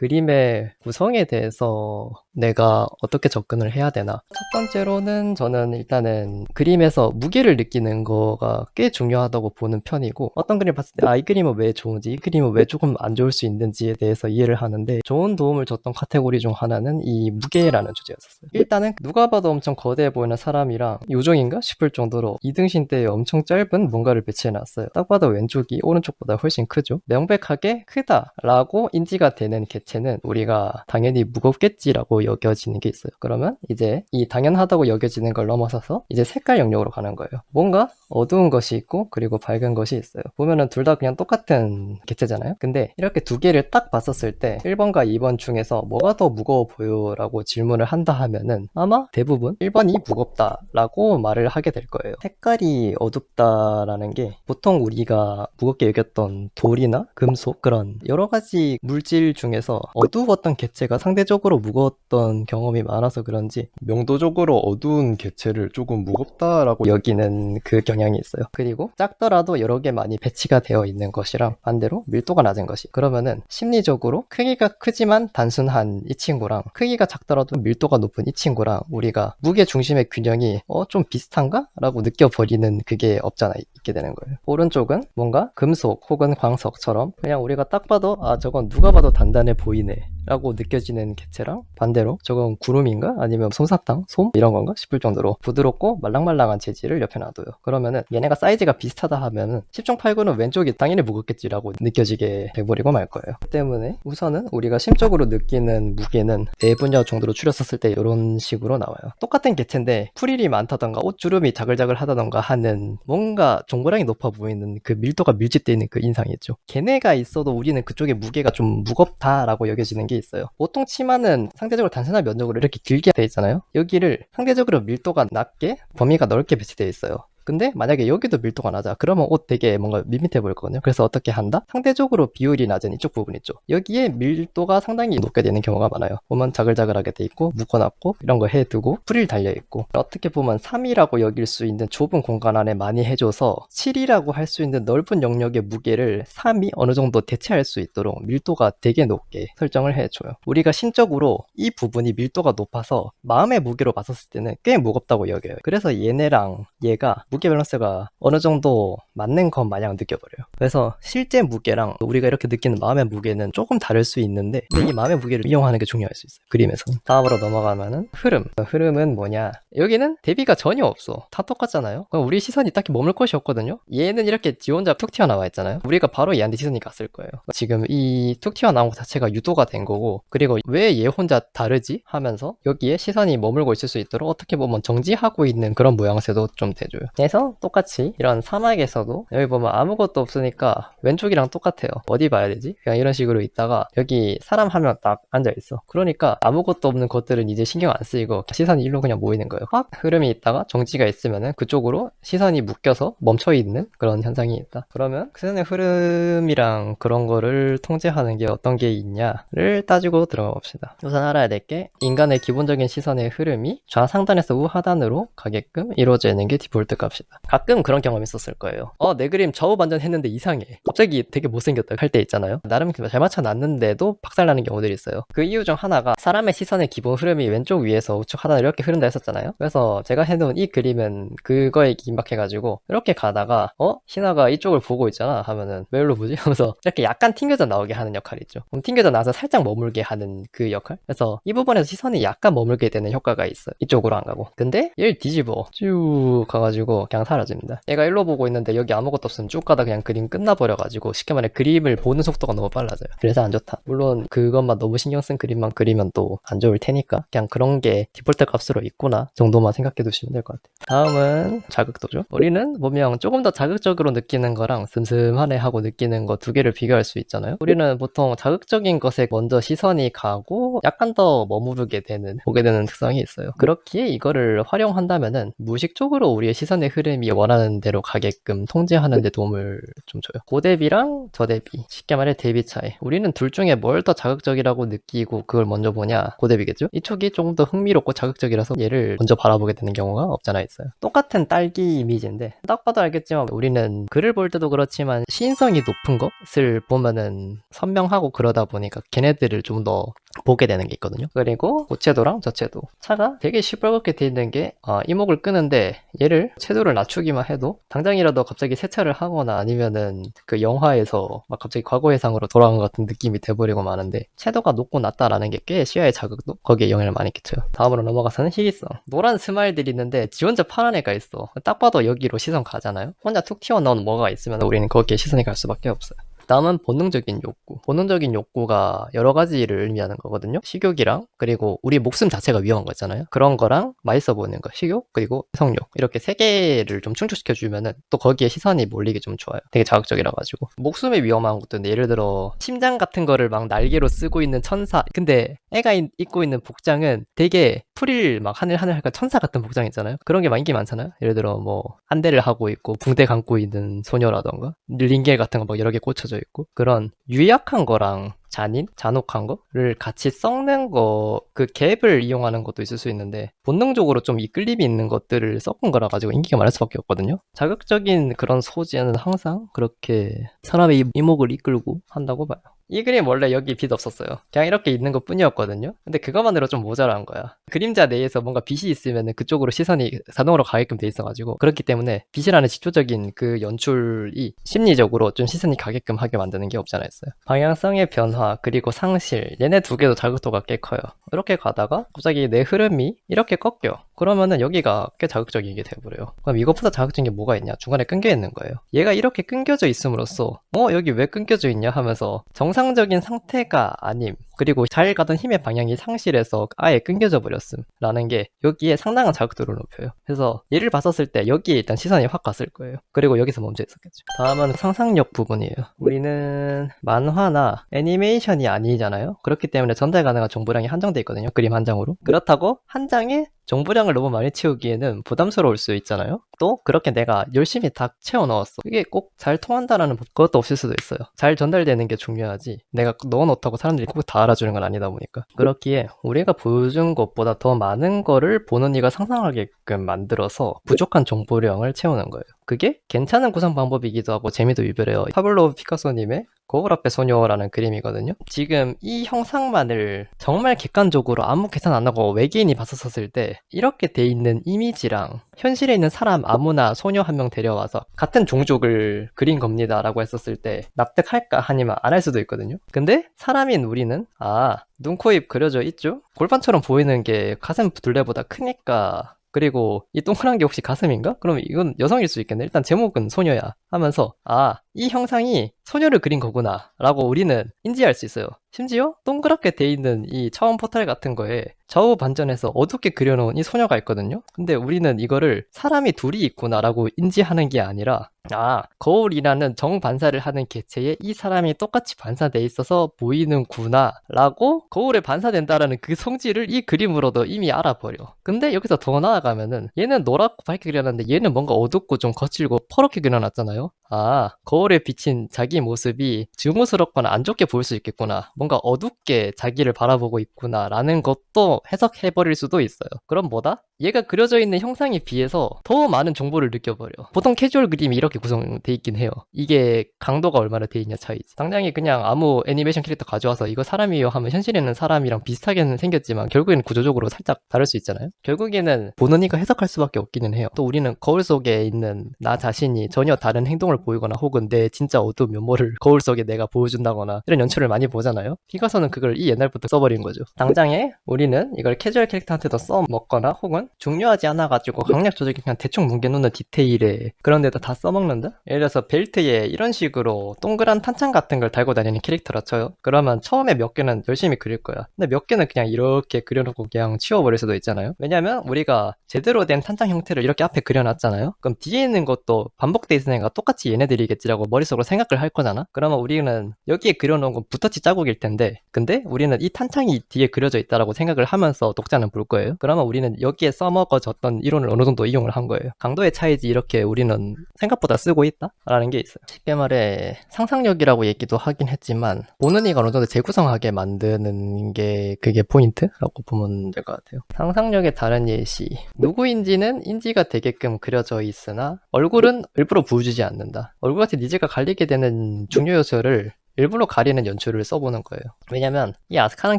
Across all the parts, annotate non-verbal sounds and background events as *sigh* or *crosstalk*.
그림의 구성에 대해서 내가 어떻게 접근을 해야 되나? 첫 번째로는 저는 일단은 그림에서 무게를 느끼는 거가 꽤 중요하다고 보는 편이고 어떤 그림 봤을 때 아, 이 그림은 왜 좋은지, 이 그림은 왜 조금 안 좋을 수 있는지에 대해서 이해를 하는데 좋은 도움을 줬던 카테고리 중 하나는 이 무게라는 주제였었어요. 일단은 누가 봐도 엄청 거대해 보이는 사람이랑 요정인가 싶을 정도로 이등신 때에 엄청 짧은 뭔가를 배치해놨어요. 딱 봐도 왼쪽이 오른쪽보다 훨씬 크죠. 명백하게 크다라고 인지가 되는 개체 는 우리가 당연히 무겁겠지라고 여겨지는 게 있어요. 그러면 이제 이 당연하다고 여겨지는 걸 넘어서서 이제 색깔 영역으로 가는 거예요. 뭔가 어두운 것이 있고 그리고 밝은 것이 있어요. 보면은 둘 다 그냥 똑같은 개체잖아요. 근데 이렇게 두 개를 딱 봤었을 때 1번과 2번 중에서 뭐가 더 무거워 보여라고 질문을 한다 하면은 아마 대부분 1번이 무겁다라고 말을 하게 될 거예요. 색깔이 어둡다라는 게 보통 우리가 무겁게 여겼던 돌이나 금속 그런 여러 가지 물질 중에서 어두웠던 개체가 상대적으로 무거웠던 경험이 많아서 그런지 명도적으로 어두운 개체를 조금 무겁다라고 여기는 그 경향이 있어요. 그리고 작더라도 여러 개 많이 배치가 되어 있는 것이랑 반대로 밀도가 낮은 것이. 그러면은 심리적으로 크기가 크지만 단순한 이 친구랑 크기가 작더라도 밀도가 높은 이 친구랑 우리가 무게 중심의 균형이 어 좀 비슷한가? 라고 느껴버리는 그게 없잖아 있게 되는 거예요. 오른쪽은 뭔가 금속 혹은 광석처럼 그냥 우리가 딱 봐도 아 저건 누가 봐도 단단해 보이네 라고 느껴지는 개체랑 반대로 저건 구름인가 아니면 솜사탕, 솜 이런 건가 싶을 정도로 부드럽고 말랑말랑한 재질을 옆에 놔둬요. 그러면은 얘네가 사이즈가 비슷하다 하면은 10중 8구는 왼쪽이 당연히 무겁겠지라고 느껴지게 돼버리고 말 거예요. 그 때문에 우선은 우리가 심적으로 느끼는 무게는 네 분야 정도로 추렸었을 때 이런 식으로 나와요. 똑같은 개체인데 풀일이 많다던가 옷주름이 자글자글 하다던가 하는 뭔가 종고량이 높아 보이는 그 밀도가 밀집되어 있는 그 인상이 있죠. 걔네가 있어도 우리는 그쪽의 무게가 좀 무겁다라고 여겨지는 게 있어요. 보통 치마는 상대적으로 단순한 면적으로 이렇게 길게 돼 있잖아요. 여기를 상대적으로 밀도가 낮게 범위가 넓게 배치되어 있어요. 근데 만약에 여기도 밀도가 낮아 그러면 옷 되게 뭔가 밋밋해 보일 거거든요. 그래서 어떻게 한다? 상대적으로 비율이 낮은 이쪽 부분 있죠. 여기에 밀도가 상당히 높게 되는 경우가 많아요. 보면 자글자글하게 돼 있고 묶어놨고 이런 거 해두고 프릴 달려 있고. 어떻게 보면 3이라고 여길 수 있는 좁은 공간 안에 많이 해줘서 7이라고 할 수 있는 넓은 영역의 무게를 3이 어느 정도 대체할 수 있도록 밀도가 되게 높게 설정을 해줘요. 우리가 신적으로 이 부분이 밀도가 높아서 마음의 무게로 봤었을 때는 꽤 무겁다고 여겨요. 그래서 얘네랑 얘가 무게 밸런스가 어느 정도 맞는 것 마냥 느껴버려요. 그래서 실제 무게랑 우리가 이렇게 느끼는 마음의 무게는 조금 다를 수 있는데 이 마음의 무게를 이용하는 게 중요할 수 있어요. 그림에서. 다음으로 넘어가면은 흐름. 흐름은 뭐냐? 여기는 대비가 전혀 없어. 다 똑같잖아요. 그럼 우리 시선이 딱히 머물 곳이 없거든요. 얘는 이렇게 지 혼자 툭 튀어나와 있잖아요. 우리가 바로 얘한테 시선이 갔을 거예요. 지금 이 툭 튀어나온 것 자체가 유도가 된 거고 그리고 왜 얘 혼자 다르지? 하면서 여기에 시선이 머물고 있을 수 있도록 어떻게 보면 정지하고 있는 그런 모양새도 좀 돼줘요. 그래서 똑같이 이런 사막에서도 여기 보면 아무것도 없으니까 왼쪽이랑 똑같아요. 어디 봐야 되지? 그냥 이런 식으로 있다가 여기 사람 한 명 딱 앉아 있어. 그러니까 아무것도 없는 것들은 이제 신경 안 쓰이고 시선이 일로 그냥 모이는 거예요. 확 흐름이 있다가 정지가 있으면은 그쪽으로 시선이 묶여서 멈춰 있는 그런 현상이 있다. 그러면 그 시선의 흐름이랑 그런 거를 통제하는 게 어떤 게 있냐를 따지고 들어가 봅시다. 우선 알아야 될 게 인간의 기본적인 시선의 흐름이 좌상단에서 우하단으로 가게끔 이루어지는 게 디폴트 값 이다. 가끔 그런 경험이 있었을 거예요. 어, 내 그림 좌우 반전했는데 이상해. 갑자기 되게 못생겼다 할 때 있잖아요. 나름 잘 맞춰놨는데도 박살나는 경우들이 있어요. 그 이유 중 하나가 사람의 시선의 기본 흐름이 왼쪽 위에서 우측 하단으로 이렇게 흐른다 했었잖아요. 그래서 제가 해놓은 이 그림은 그거에 긴박해가지고 이렇게 가다가 어? 신화가 이쪽을 보고 있잖아 하면은 왜 일로 보지? *laughs* 하면서 이렇게 약간 튕겨져 나오게 하는 역할이 있죠. 그럼 튕겨져 나서 살짝 머물게 하는 그 역할? 그래서 이 부분에서 시선이 약간 머물게 되는 효과가 있어요. 이쪽으로 안 가고. 근데 얘를 뒤집어 쭉 가가지고 그냥 사라집니다. 얘가 일로 보고 있는데 여기 아무것도 없으면 쭉 가다 그냥 그림 끝나버려가지고 쉽게 말해 그림을 보는 속도가 너무 빨라져요. 그래서 안 좋다. 물론 그것만 너무 신경 쓴 그림만 그리면 또 안 좋을 테니까 그냥 그런 게 디폴트 값으로 있구나 정도만 생각해 두시면 될 것 같아요. 다음은 자극도죠. 우리는 보면 조금 더 자극적으로 느끼는 거랑 슴슴하네 하고 느끼는 거 두 개를 비교할 수 있잖아요. 우리는 보통 자극적인 것에 먼저 시선이 가고 약간 더 머무르게 되는 보게 되는 특성이 있어요. 그렇기에 이거를 활용한다면은 무의식적으로 우리의 시선의 흐름이 원하는 대로 가게끔 통제하는 데 도움을 좀 줘요. 고대비랑 저대비. 쉽게 말해 대비 차이. 우리는 둘 중에 뭘 더 자극적이라고 느끼고 그걸 먼저 보냐? 고대비겠죠? 이쪽이 조금 더 흥미롭고 자극적이라서 얘를 먼저 바라보게 되는 경우가 없잖아 있어요. 똑같은 딸기 이미지인데 딱 봐도 알겠지만 우리는 글을 볼 때도 그렇지만 시인성이 높은 것을 보면은 선명하고 그러다 보니까 걔네들을 좀 더 보게 되는 게 있거든요. 그리고 고채도랑 저채도. 차가 되게 시뻘겋게 돼 있는 게 아, 이목을 끄는데 얘를 채도 를 낮추기만 해도 당장이라도 갑자기 세차를 하거나 아니면은 그 영화에서 막 갑자기 과거 회상으로 돌아간 것 같은 느낌이 돼버리고 마는데 채도가 높고 낮다라는 게 꽤 시야의 자극도 거기에 영향을 많이 끼쳐요. 다음으로 넘어가서는 희귀성. 노란 스마일들이 있는데 지 혼자 파란 애가 있어. 딱 봐도 여기로 시선 가잖아요. 혼자 툭 튀어나온 뭐가 있으면 우리는 거기에 시선이 갈 수밖에 없어요. 다음은 본능적인 욕구. 본능적인 욕구가 여러 가지를 의미하는 거거든요. 식욕이랑 그리고 우리 목숨 자체가 위험한 거 있잖아요. 그런 거랑 맛있어 보이는 거, 식욕 그리고 성욕 이렇게 세 개를 좀 충족시켜 주면은 또 거기에 시선이 몰리기 좀 좋아요. 되게 자극적이라 가지고 목숨에 위험한 것도 예를 들어 심장 같은 거를 막 날개로 쓰고 있는 천사. 근데 애가 입- 입고 있는 복장은 되게 풀일 막 하늘 하늘 할까 천사 같은 복장 있잖아요. 그런 게막 인기 많잖아요. 예를 들어 뭐 한대를 하고 있고 붕대 감고 있는 소녀라던가 링겔 같은 거 막 여러 개 꽂혀져 있고 그런 유약한 거랑 잔인, 잔혹한 거를 같이 섞는 거, 그 갭을 이용하는 것도 있을 수 있는데, 본능적으로 좀 이끌림이 있는 것들을 섞은 거라 가지고 인기가 많을 수밖에 없거든요. 자극적인 그런 소재는 항상 그렇게 사람의 이- 이목을 이끌고 한다고 봐요. 이 그림 원래 여기 빛 없었어요. 그냥 이렇게 있는 것 뿐이었거든요. 근데 그것만으로 좀 모자란 거야. 그림자 내에서 뭔가 빛이 있으면 그쪽으로 시선이 자동으로 가게끔 돼 있어가지고 그렇기 때문에 빛이라는 직조적인 그 연출이 심리적으로 좀 시선이 가게끔 하게 만드는 게 없잖아 있어요. 방향성의 변화 그리고 상실 얘네 두 개도 자극도가 꽤 커요. 이렇게 가다가 갑자기 내 흐름이 이렇게 꺾여. 그러면은 여기가 꽤 자극적이게 돼버려요. 그럼 이것보다 자극적인 게 뭐가 있냐? 중간에 끊겨 있는 거예요. 얘가 이렇게 끊겨져 있음으로써 어 여기 왜 끊겨져 있냐 하면서 정상적인 상태가 아님 그리고 잘 가던 힘의 방향이 상실해서 아예 끊겨져 버렸음 라는 게 여기에 상당한 자극도를 높여요. 그래서 얘를 봤었을 때 여기에 일단 시선이 확 갔을 거예요. 그리고 여기서 멈춰 있었겠죠. 다음은 상상력 부분이에요. 우리는 만화나 애니메이션이 아니잖아요. 그렇기 때문에 전달 가능한 정보량이 한정돼 있거든요. 그림 한 장으로. 그렇다고 한 장에 정보량을 너무 많이 채우기에는 부담스러울 수 있잖아요. 또 그렇게 내가 열심히 다 채워 넣었어. 그게 꼭 잘 통한다라는 법- 그것도 없을 수도 있어요. 잘 전달되는 게 중요하지. 내가 넣어 놓다고 사람들이 꼭 다 알아주는 건 아니다 보니까. 그렇기에 우리가 보여준 것보다 더 많은 거를 보는 이가 상상하게끔 만들어서 부족한 정보량을 채우는 거예요. 그게 괜찮은 구성 방법이기도 하고 재미도 유별해요. 파블로 피카소님의 거울 앞에 소녀라는 그림이거든요. 지금 이 형상만을 정말 객관적으로 아무 계산 안 하고 외계인이 봤었을 때 이렇게 돼 있는 이미지랑 현실에 있는 사람 아무나 소녀 한 명 데려와서 같은 종족을 그린 겁니다라고 했었을 때 납득할까 아니면 안 할 수도 있거든요. 근데 사람인 우리는 아 눈, 코, 입 그려져 있죠? 골반처럼 보이는 게 가슴 둘레보다 크니까 그리고 이 동그란 게 혹시 가슴인가? 그럼 이건 여성일 수 있겠네. 일단 제목은 소녀야 하면서 아, 이 형상이 소녀를 그린 거구나 라고 우리는 인지할 수 있어요. 심지어 동그랗게 돼 있는 이 차원 포탈 같은 거에 좌우 반전해서 어둡게 그려놓은 이 소녀가 있거든요. 근데 우리는 이거를 사람이 둘이 있구나라고 인지하는 게 아니라 아, 거울이라는 정반사를 하는 개체에 이 사람이 똑같이 반사돼 있어서 보이는구나 라고 거울에 반사된다라는 그 성질을 이 그림으로도 이미 알아버려. 근데 여기서 더 나아가면은 얘는 노랗고 밝게 그려놨는데 얘는 뭔가 어둡고 좀 거칠고 퍼렇게 그려놨잖아요. 아, 거울에 비친 자기 모습이 증오스럽거나 안 좋게 보일 수 있겠구나. 뭔가 어둡게 자기를 바라보고 있구나. 라는 것도 해석해버릴 수도 있어요. 그럼 뭐다? 얘가 그려져 있는 형상에 비해서 더 많은 정보를 느껴버려. 보통 캐주얼 그림이 이렇게 구성돼 있긴 해요. 이게 강도가 얼마나 돼 있냐 차이지. 당장에 그냥 아무 애니메이션 캐릭터 가져와서 이거 사람이에요 하면 현실에는 사람이랑 비슷하게는 생겼지만 결국에는 구조적으로 살짝 다를 수 있잖아요. 결국에는 보는 이가 해석할 수밖에 없기는 해요. 또 우리는 거울 속에 있는 나 자신이 전혀 다른 행동을 보이거나 혹은 내 진짜 어두운 면모를 거울 속에 내가 보여준다거나 이런 연출을 많이 보잖아요. 피가서는 그걸 이 옛날부터 써버린 거죠. 당장에 우리는 이걸 캐주얼 캐릭터한테도 써먹거나 혹은 중요하지 않아가지고 강약 조절이 그냥 대충 뭉개놓는 디테일에 그런 데다 다 써먹는다? 예를 들어서 벨트에 이런 식으로 동그란 탄창 같은 걸 달고 다니는 캐릭터라 쳐요. 그러면 처음에 몇 개는 열심히 그릴 거야. 근데 몇 개는 그냥 이렇게 그려놓고 그냥 치워버릴 수도 있잖아요. 왜냐면 우리가 제대로 된 탄창 형태를 이렇게 앞에 그려놨잖아요. 그럼 뒤에 있는 것도 반복돼 있으니까 똑같이 얘네들이겠지라고 머릿속으로 생각을 할 거잖아. 그러면 우리는 여기에 그려놓은 건 붓터치 자국일 텐데 근데 우리는 이 탄창이 뒤에 그려져 있다라고 생각을 하면서 독자는 볼 거예요. 그러면 우리는 여기에 써먹어졌던 이론을 어느 정도 이용을 한 거예요. 강도의 차이지 이렇게 우리는 생각보다 쓰고 있다라는 게 있어요. 쉽게 말해 상상력이라고 얘기도 하긴 했지만 보는 이가 어느 정도 재구성하게 만드는 게 그게 포인트라고 보면 될 것 같아요. 상상력의 다른 예시 누구인지는 인지가 되게끔 그려져 있으나 얼굴은 일부러 보여주지 않는다. 얼굴같이 니즈가 갈리게 되는 중요 요소를 일부러 가리는 연출을 써보는 거예요. 왜냐면 이 아스카는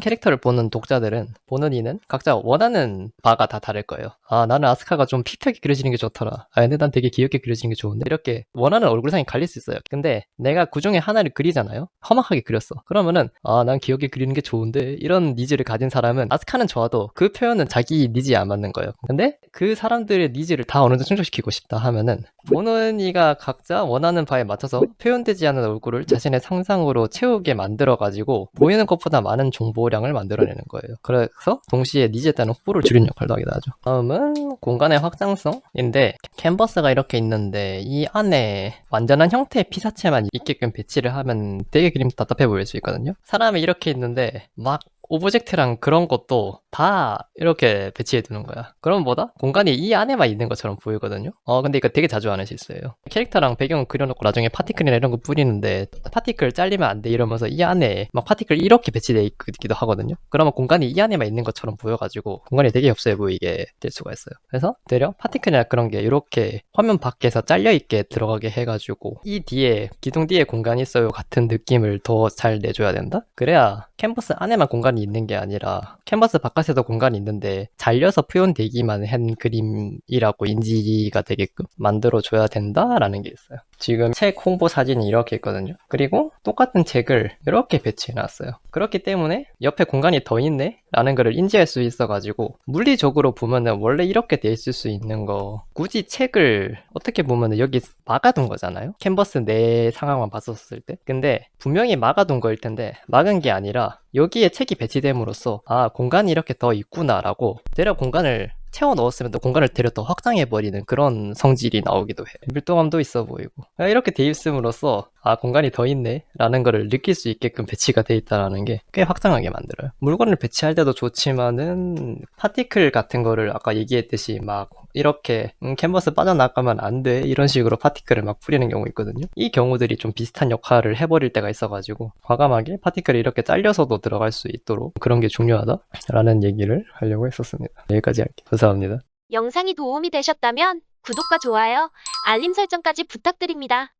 캐릭터를 보는 독자들은 보는 이는 각자 원하는 바가 다 다를 거예요. 아 나는 아스카가 좀 픽하게 그려지는 게 좋더라. 아 근데 난 되게 귀엽게 그려지는 게 좋은데 이렇게 원하는 얼굴상이 갈릴 수 있어요. 근데 내가 그 중에 하나를 그리잖아요. 험악하게 그렸어. 그러면은 아 난 귀엽게 그리는 게 좋은데 이런 니즈를 가진 사람은 아스카는 좋아도 그 표현은 자기 니즈에 안 맞는 거예요. 근데 그 사람들의 니즈를 다 어느 정도 충족시키고 싶다 하면은 보는 이가 각자 원하는 바에 맞춰서 표현되지 않은 얼굴을 자신의 상상으로 채우게 만들어가지고 보이는 것보다 많은 정보량을 만들어내는 거예요. 그래서 동시에 니즈에 따른 호불호를 줄이는 역할도 하기도 하죠. 다음은 공간의 확장성인데 캔버스가 이렇게 있는데 이 안에 완전한 형태의 피사체만 있게끔 배치를 하면 되게 그림 답답해 보일 수 있거든요. 사람이 이렇게 있는데 막 오브젝트랑 그런 것도 다 이렇게 배치해 두는 거야. 그럼 뭐다? 공간이 이 안에만 있는 것처럼 보이거든요. 어, 근데 이거 되게 자주 하는 실수예요. 캐릭터랑 배경을 그려놓고 나중에 파티클이나 이런 거 뿌리는데 파티클 잘리면 안 돼 이러면서 이 안에 막 파티클 이렇게 배치돼 있기도 하거든요. 그러면 공간이 이 안에만 있는 것처럼 보여가지고 공간이 되게 협소해 보이게 될 수가 있어요. 그래서 되려 파티클이나 그런 게 이렇게 화면 밖에서 잘려 있게 들어가게 해가지고 이 뒤에 기둥 뒤에 공간이 있어요 같은 느낌을 더 잘 내줘야 된다. 그래야 캔버스 안에만 공간이 있는 게 아니라 캔버스 바깥에도 공간이 있는데 잘려서 표현되기만 한 그림이라고 인지가 되게끔 만들어줘야 된다라는 게 있어요. 지금 책 홍보 사진이 이렇게 있거든요. 그리고 똑같은 책을 이렇게 배치해놨어요. 그렇기 때문에 옆에 공간이 더 있네? 라는 거를 인지할 수 있어가지고 물리적으로 보면은 원래 이렇게 돼 있을 수 있는 거 굳이 책을 어떻게 보면은 여기 막아둔 거잖아요. 캔버스 내 상황만 봤었을 때. 근데 분명히 막아둔 거일 텐데 막은 게 아니라 여기에 책이 배치됨으로써 아 공간이 이렇게 더 있구나 라고 대략 공간을 채워 넣었으면 또 공간을 되려 더 확장해버리는 그런 성질이 나오기도 해. 밀도감도 있어 보이고. 아, 이렇게 돼 있음으로써, 아, 공간이 더 있네. 라는 거를 느낄 수 있게끔 배치가 돼 있다는 게 꽤 확장하게 만들어요. 물건을 배치할 때도 좋지만은, 파티클 같은 거를 아까 얘기했듯이 막, 이렇게, 음, 캔버스 빠져나가면 안 돼. 이런 식으로 파티클을 막 뿌리는 경우 있거든요. 이 경우들이 좀 비슷한 역할을 해버릴 때가 있어가지고, 과감하게 파티클이 이렇게 잘려서도 들어갈 수 있도록 그런 게 중요하다 라는 얘기를 하려고 했었습니다. 여기까지 할게요. 감사합니다. 영상이 도움이 되셨다면 구독과 좋아요, 알림 설정까지 부탁드립니다.